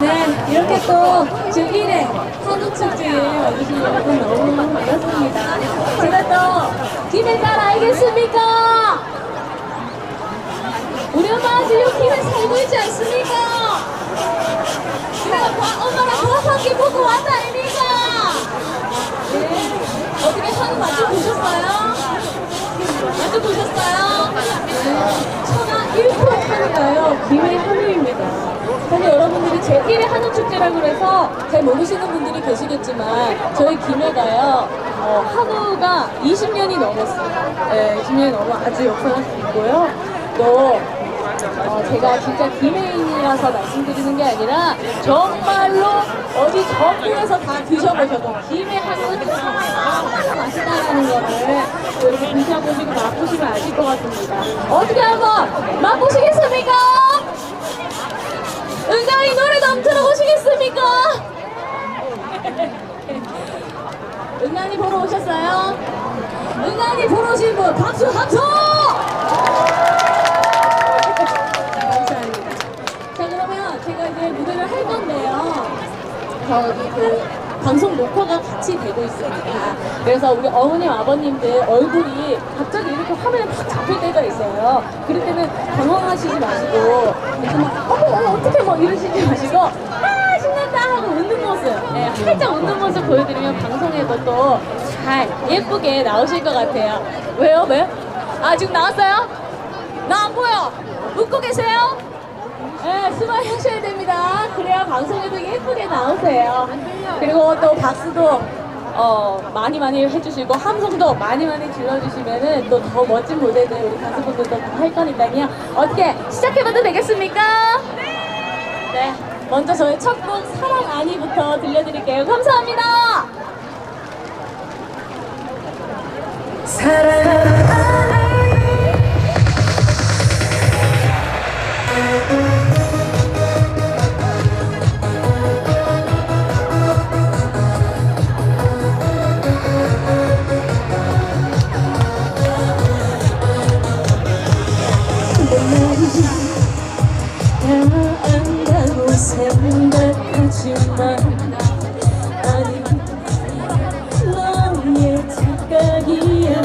네, 이렇게 또 제1회 한우축제에 와주신 여러분 너무 반갑습니다. 제가 또 김에 잘 알겠습니까? 우리 엄마가 지금 김에 살고 있지 않습니까? 봐- 엄마랑 과학함께 보고 왔다 아닙니까? 네. 어떻게 한우 맛좀 보셨어요? 맛좀 보셨어요? 네. 천하 1호 한우가요. 김해 한우입니다. 근데 여러분들이 제 1회 한우 축제라고 해서 잘 모르시는 분들이 계시겠지만 저희 김해가요 어, 한우가 20년이 넘었어요. 네, 20년이 넘어 아주 역사가 깊고요. 또 어, 제가 진짜 김해인이라서 말씀드리는 게 아니라 정말로 어디 전국에서 다 드셔보셔도 김해 한우는 정말 맛있다라는 거를 또 이렇게 드셔보시고 아실 것 같습니다. 어떻게 한번 맛보시겠습니까? 은강이 노래 좀 들어보시겠습니까? 은강이 보러 오셨어요? 은강이 보러 오신 분 박수 박수! 감사합니다. 자 그러면 제가 이제 무대를 할 건데요. 저기 그 방송 녹화가 같이 되고 있습니다. 그래서 우리 어머님 아버님들 얼굴이 갑자기 이렇게 화면에 팍 잡힐 때가 있어요. 그럴 때는 당황하시지 마시고 어머 어머 어떻게 뭐 이러시지 마시고 아 신난다 하고 웃는 모습 예, 살짝 웃는 모습 보여드리면 방송에도 또 잘 예쁘게 나오실 것 같아요. 왜요? 왜? 아 지금 나왔어요? 나 안 보여. 웃고 계세요? 네, 스마일 하셔야 됩니다. 그래야 방송에도 예쁘게 나오세요. 그리고 또 박수도 어, 많이 많이 해주시고 함성도 많이 많이 질러주시면은 또 더 멋진 무대들 우리 가수분들도 다 할 거니까요. 어떻게 시작해봐도 되겠습니까? 네. 먼저 저의 첫 곡 사랑 아니부터 들려드릴게요. 감사합니다. 다 생각하지만 아니 너의 착각이야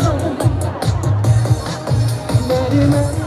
나를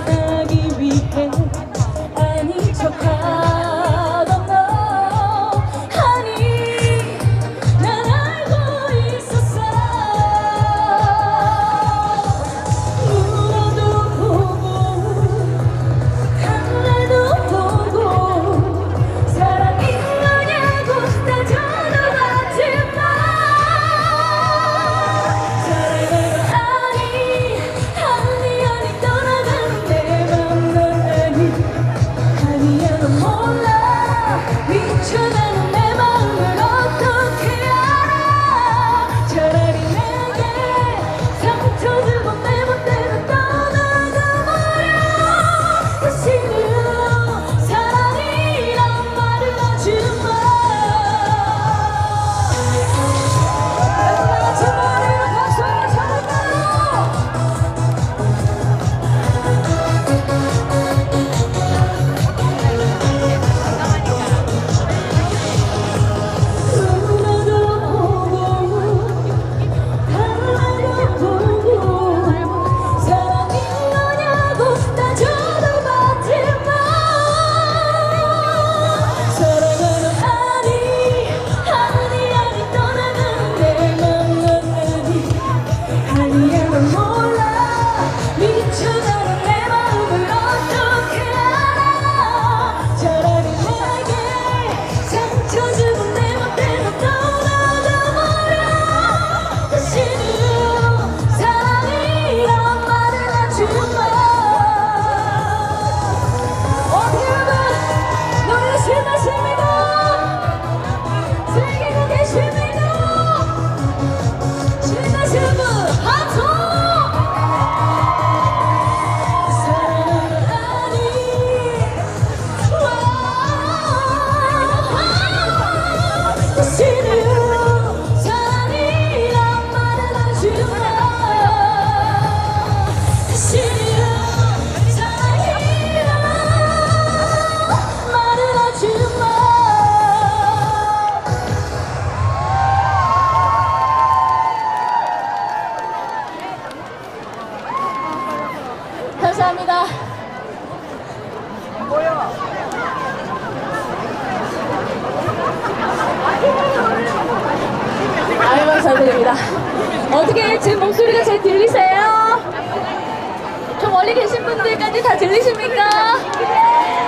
어떻게 제 목소리가 잘 들리세요? 저 멀리 계신 분들까지 다 들리십니까?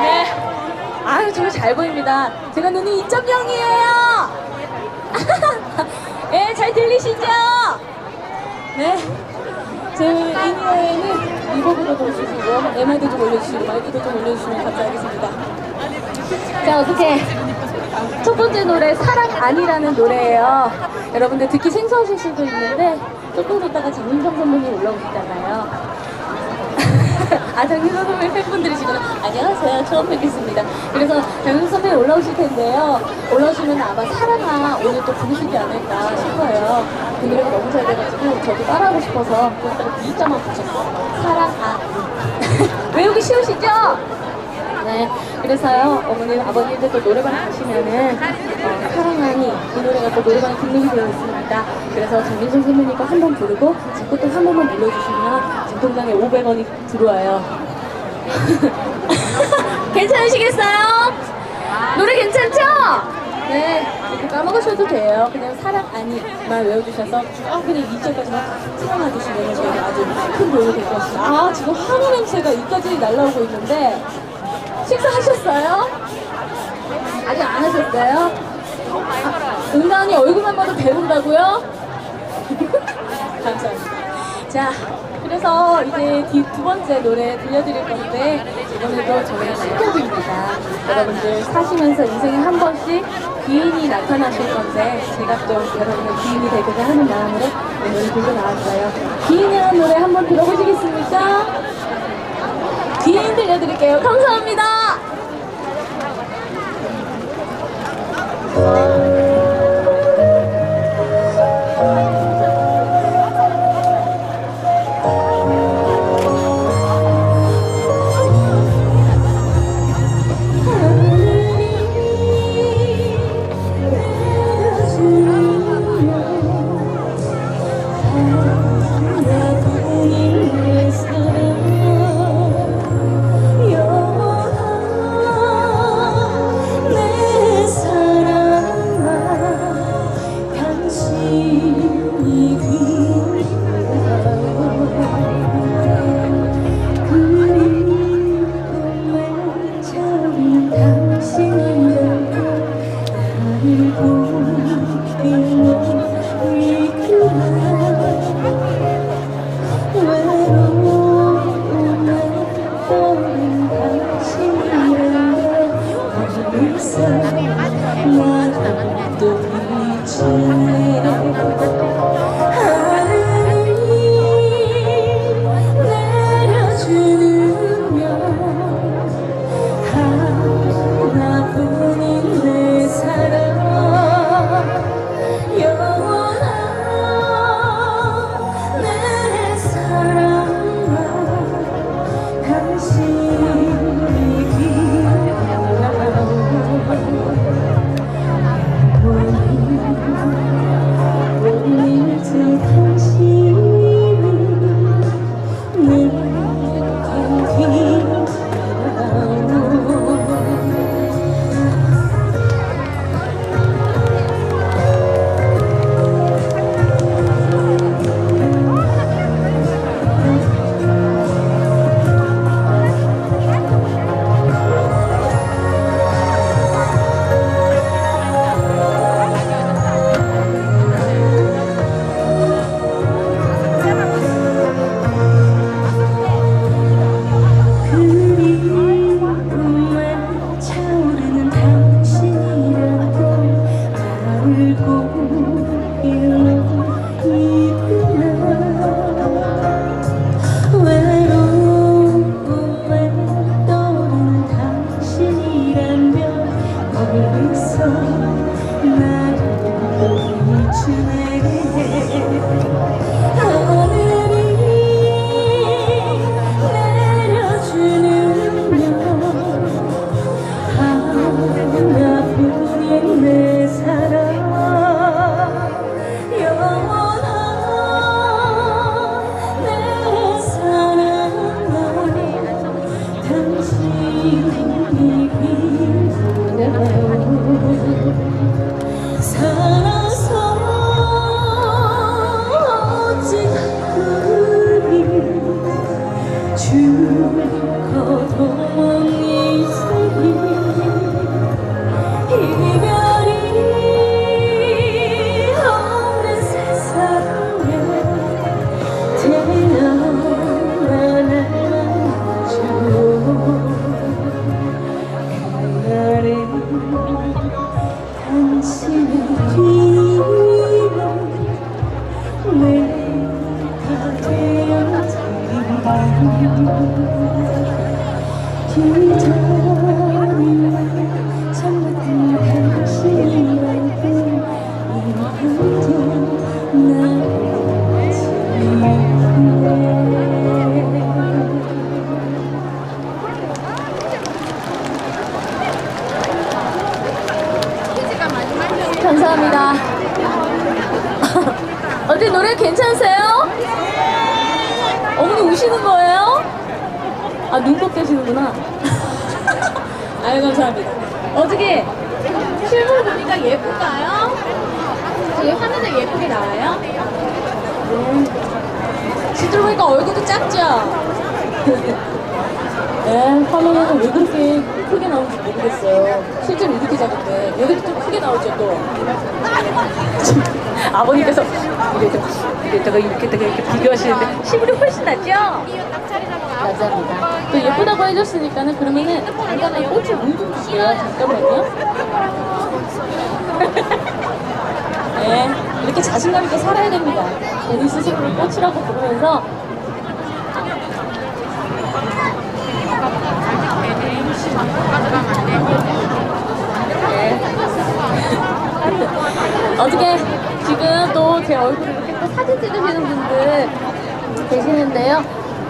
네. 아유, 정말 잘 보입니다. 제가 눈이 2.0이에요. 네, 잘 들리시죠? 네. 제 리버브도 좀 주시고, MR도 좀 올려주시고, 마이크도 좀 올려주시면 감사하겠습니다. 자, 어떻게. 첫 번째 노래, 사랑 아니라는 노래예요. 여러분들 듣기 생소하실 수도 있는데, 조금 있다가 장민정 선배님 올라오시잖아요. 아, 장민성 선배 팬분들이시구나. 안녕하세요. 처음 뵙겠습니다. 그래서 장민성 선배 올라오실 텐데요. 올라오시면 아마 사랑아 오늘 또 부르시지 않을까 싶어요. 그 노래가 너무 잘 돼가지고 저도 따라하고 싶어서 그래서 B자만 붙였어요. 사랑아. 외우기 쉬우시죠? 네, 그래서요, 어머님, 아버님들 또 노래방 가시면은, 어, 사랑하니, 이 노래가 또 노래방에 등록이 되어 있습니다. 그래서 정민성 선배님 거한번 부르고, 제 것도 한 번만 눌러주시면, 제 통장에 500원이 들어와요. 괜찮으시겠어요? 노래 괜찮죠? 네, 까먹으셔도 돼요. 그냥 사랑 아니만 외워주셔서 쭉 그냥 2절까지만 사랑해주시면 저희가 아주 큰 도움이 될 것 같습니다. 아, 지금 한우 냄새가 이까지 날라오고 있는데, 식사하셨어요? 아직 안 하셨어요? 아, 은가 언니 얼굴만 봐도 배운다고요? 감사합니다. 자, 그래서 이제 뒤, 두 번째 노래 들려드릴 건데, 이번에도 저희가 신곡입니다. 여러분들 사시면서 인생에 한 번씩 귀인이 나타나실 건데, 제가 또 여러분의 귀인이 되고자 하는 마음으로 이 노래 들고 나왔어요. 귀인이라는 노래 한번 들어보시겠습니까? 귀인 들려드릴게요. 감사합니다. 태 어떻게 실물 보니까 예쁜가요? 저기 화면에 예쁘게 나와요? 네. 실제로 보니까 얼굴도 작죠? 네, 화면에는 왜 그렇게 크게 나오는지 모르겠어요. 실제로 이렇게 작은데 여기도 좀 크게 나오죠 또. 아버님께서 이래서 이래다가 이렇게다가 이렇게 비교하시는데 실물이 훨씬 낫죠? 감사합니다. 또 예쁘다고 해줬으니까는 그러면은 잠깐만 꽃을 물좀 주세요. 잠깐만요. 네, 이렇게 자신감 있게 살아야 됩니다. 본인 스스로를 꽃이라고 부르면서 네. 어떻게 지금 또 제 얼굴을 이렇게 또 사진 찍으시는 분들 계시는데요.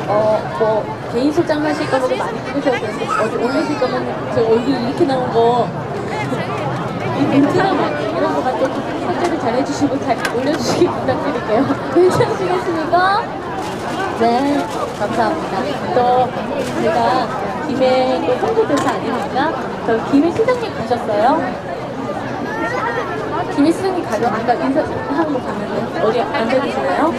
어, 뭐, 개인 소장 하실 거면 되는데, 어디 올리실 거면 제 얼굴 이렇게 나온 거, 이 멘트나 뭐 이런 거 같은 설정을 잘 해주시고 잘 올려주시기 부탁드릴게요. 괜찮으시겠습니까? 네, 감사합니다. 또 제가 김해 또 홍보대사 아닙니까? 저 김해 시장님 가셨어요? 시장님 가서 아까 인사하는 거 봤는데 어디 앉아 계시나요?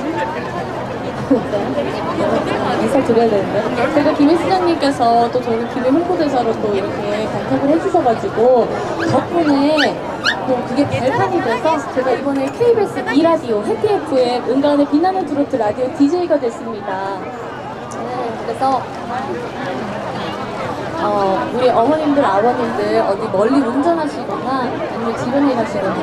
네. 인사 드려야 되는데 제가 김해 시장님께서 또 저를 김해 홍보대사로 또 이렇게 발탁을 해주셔가지고 덕분에 또 그게 발판이 돼서 제가 이번에 KBS 2라디오 해피 FM 은가은의 빛나는 트로트 라디오 DJ가 됐습니다. 네, 그래서 어, 우리 어머님들, 아버님들 어디 멀리 운전하시거나 아니면 집안일 하시거나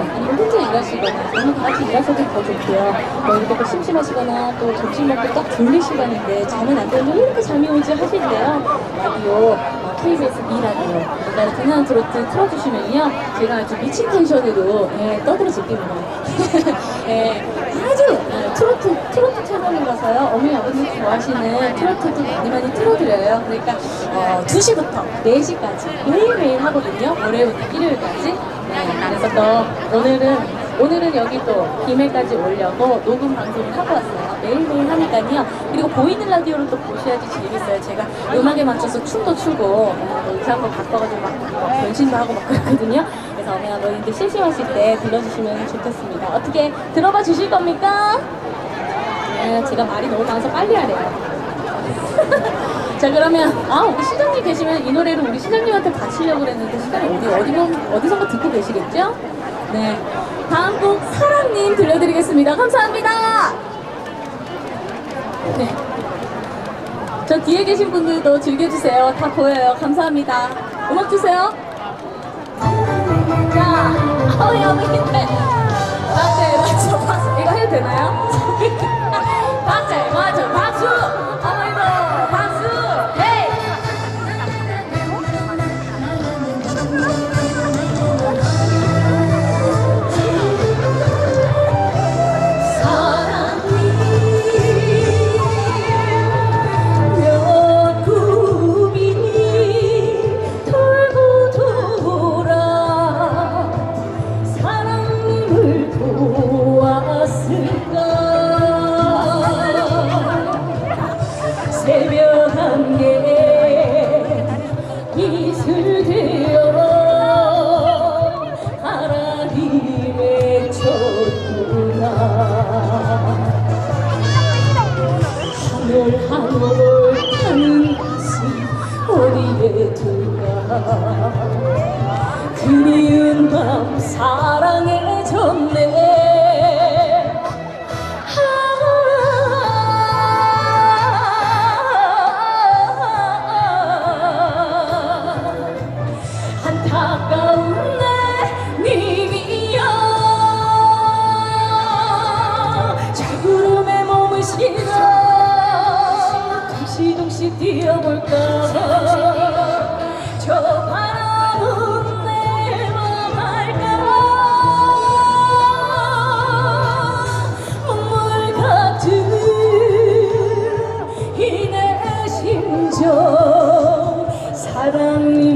다 같이 일하셔도 더 좋고요. 뭐 이렇게 또 심심하시거나 또 점심 먹고 딱 졸릴 시간인데 잠은 안 되는데 왜 이렇게 잠이 오지 하실 때요. 라디오 어, KBS 2라디오 그다음에 등한 트로트 틀어주시면요. 제가 아주 미친 텐션으로 예, 떠들어질게요. 예, 아주 예, 트로트, 트로트 채널이라서요. 어머니 아버님 좋아하시는 트로트도 많이 많이 틀어드려요. 그러니까 어, 2시부터 4시까지 매일매일 하거든요. 월요일부터 일요일까지. 네, 그래서 또 오늘은 오늘은 여기 또 김해까지 오려고 녹음 방송을 하고 왔어요. 매일매일 하니까요. 그리고 보이는 라디오를 또 보셔야지 재밌어요. 제가 음악에 맞춰서 춤도 추고 어, 의사 한번 바꿔가지고 막, 막 변신도 하고 막 그러거든요. 그래서 어머니 아버님들 심심하실 때 들러주시면 좋겠습니다. 어떻게 들어봐 주실 겁니까? 네, 제가 말이 너무 많아서 빨리 하래요. 자 그러면 아 우리 시장님 계시면 이 노래를 우리 시장님한테 바치려고 그랬는데 시장님 어디 어디 어디선가 듣고 계시겠죠? 네 다음 곡 사랑님 들려드리겠습니다. 감사합니다. 네. 저 뒤에 계신 분들도 즐겨주세요. 다 보여요. 감사합니다. 음악 주세요. 자, 어머니 어머니들 박자에 맞춰 박수 이거 해도 되나요? 잠시 뛰어볼까? 저 바람은 내맘 알까? 눈물 같은 이 내 심정 사랑님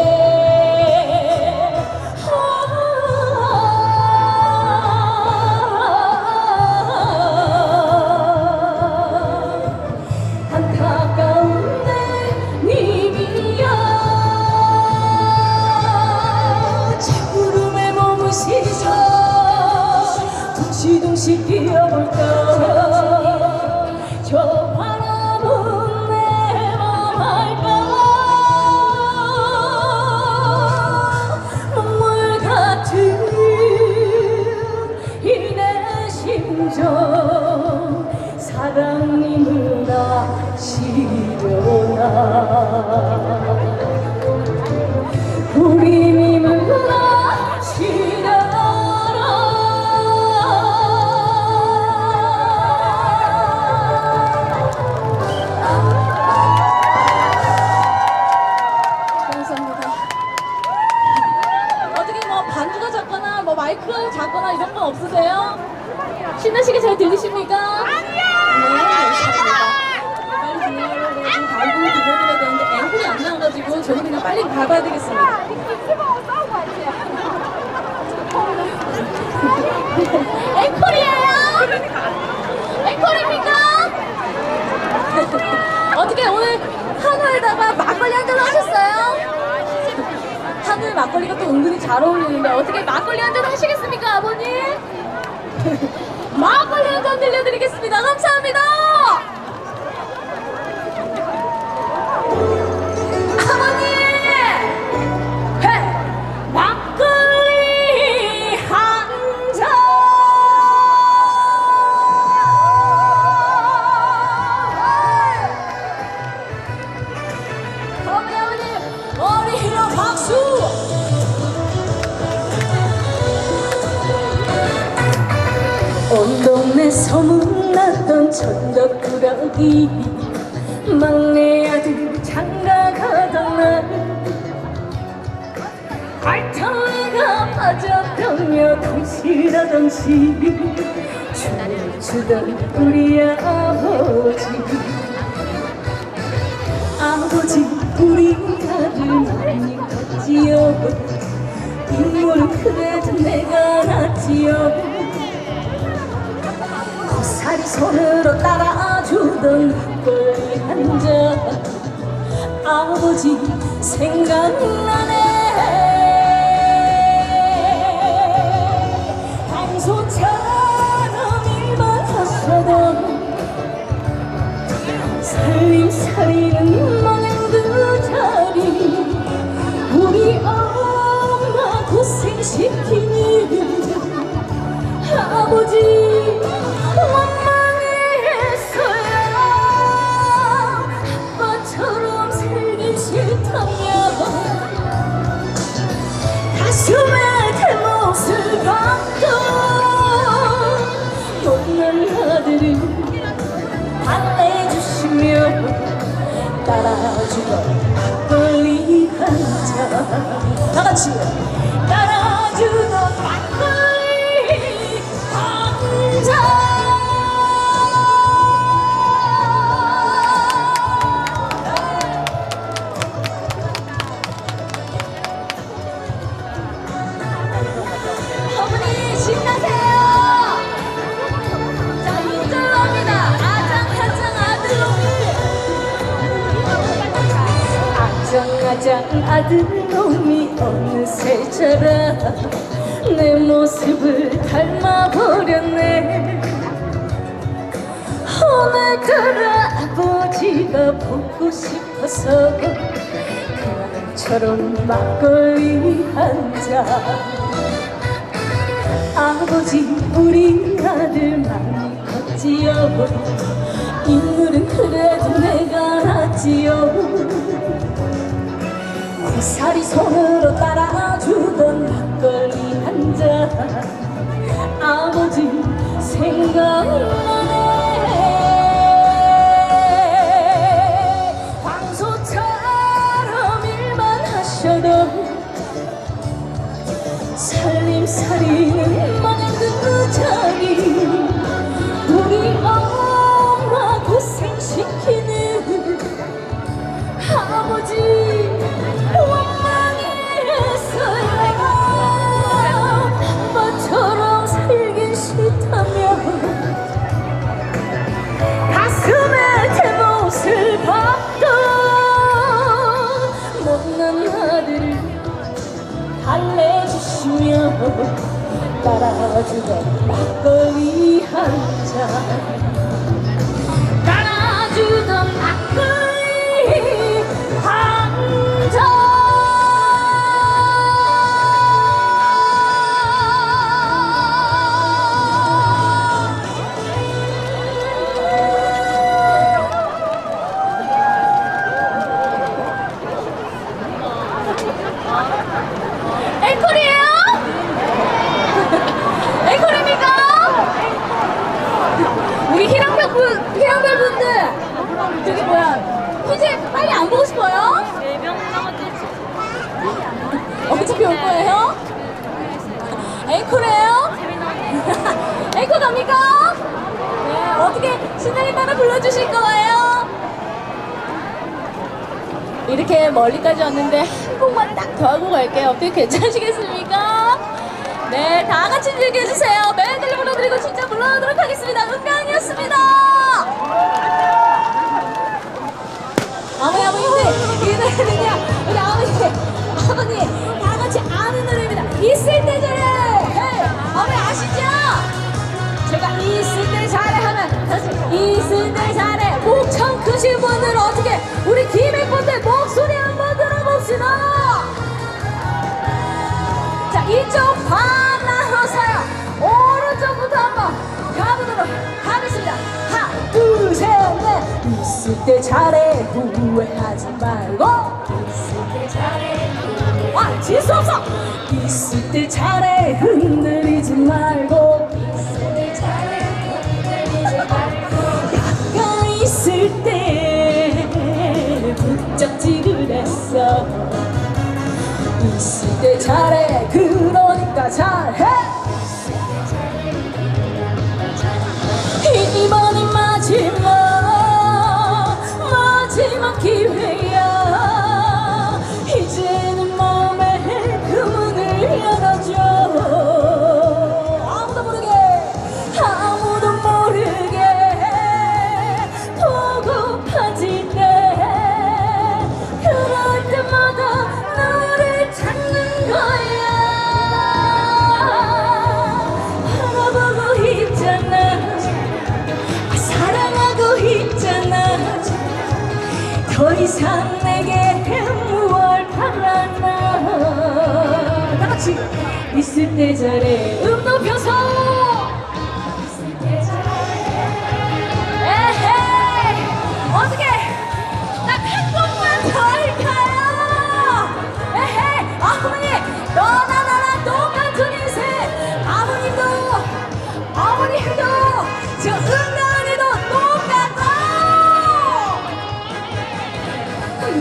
발톱가 빠졌다며 덩실하던지. 춤추던 우리 아버지. 아버지 우리 가를 많이 컸지요? 인물은 그래도 내가 낫지요? 고사리 손으로 따라주던 꼴리 한자 아버지 생각나네. 살림살이는 말도 잘히 그 우리 엄마 고생시키니 아버지 제자라 내 모습을 닮아버렸네. 오늘따라 아버지가 보고 싶어서 그처럼 막걸리 한잔 아버지 우리 아들 많이 컸지요. 인물은 그래도 내가 낫지요. 살이 손으로 따라주던 막걸리 한 잔. 아버지 생각나네. 광소처럼 일만 하셔도 살림살이는 망한 그 자기 따라주던 막걸리 한잔 이렇게 멀리까지 왔는데 한 곡만 딱 더 하고 갈게요. 어떻게 괜찮으시겠습니까? 네, 다 같이 즐겨주세요. 멜로디를 불러드리고 진짜 물러나도록 하겠습니다. 은강이었습니다. 어머니, 아버님들, 이 노래는요, 우리 아버님, 아버님, 다 같이 아는 노래입니다. 있을 때 잘해! 잘해. 후회하지 말고. 있을 때 잘해. 아 질수 없어. 있을 때 잘해. 흔들리지 말고. 있을 때 잘해. 흔들리지 말고. 가까이 있을 때 북적지근했어. 있을 때 잘해. 그러니까 잘해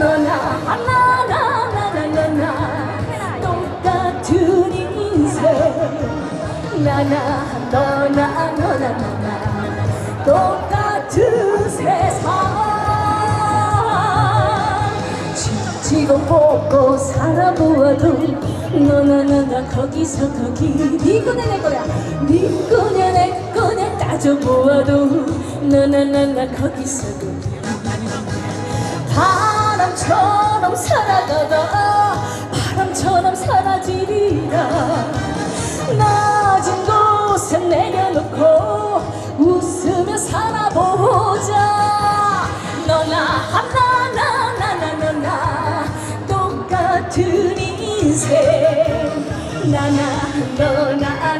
너나 나나나나나나. 똑같은 인생. 나나 너나 너나 나나. 똑같은 세상. 지지고 볶고 살아보아도 너나 나나 거기서 거기. 네 거냐 내 거야. 네 거냐 내 거냐 따져보아도 너나 나나 거기서 거기 바람처럼 살아가다 바람처럼 사라지리라. 낮은 곳에 내려놓고 웃으며 살아보자. 너나 하나 나나 나나 똑같은 인생. 나나 너나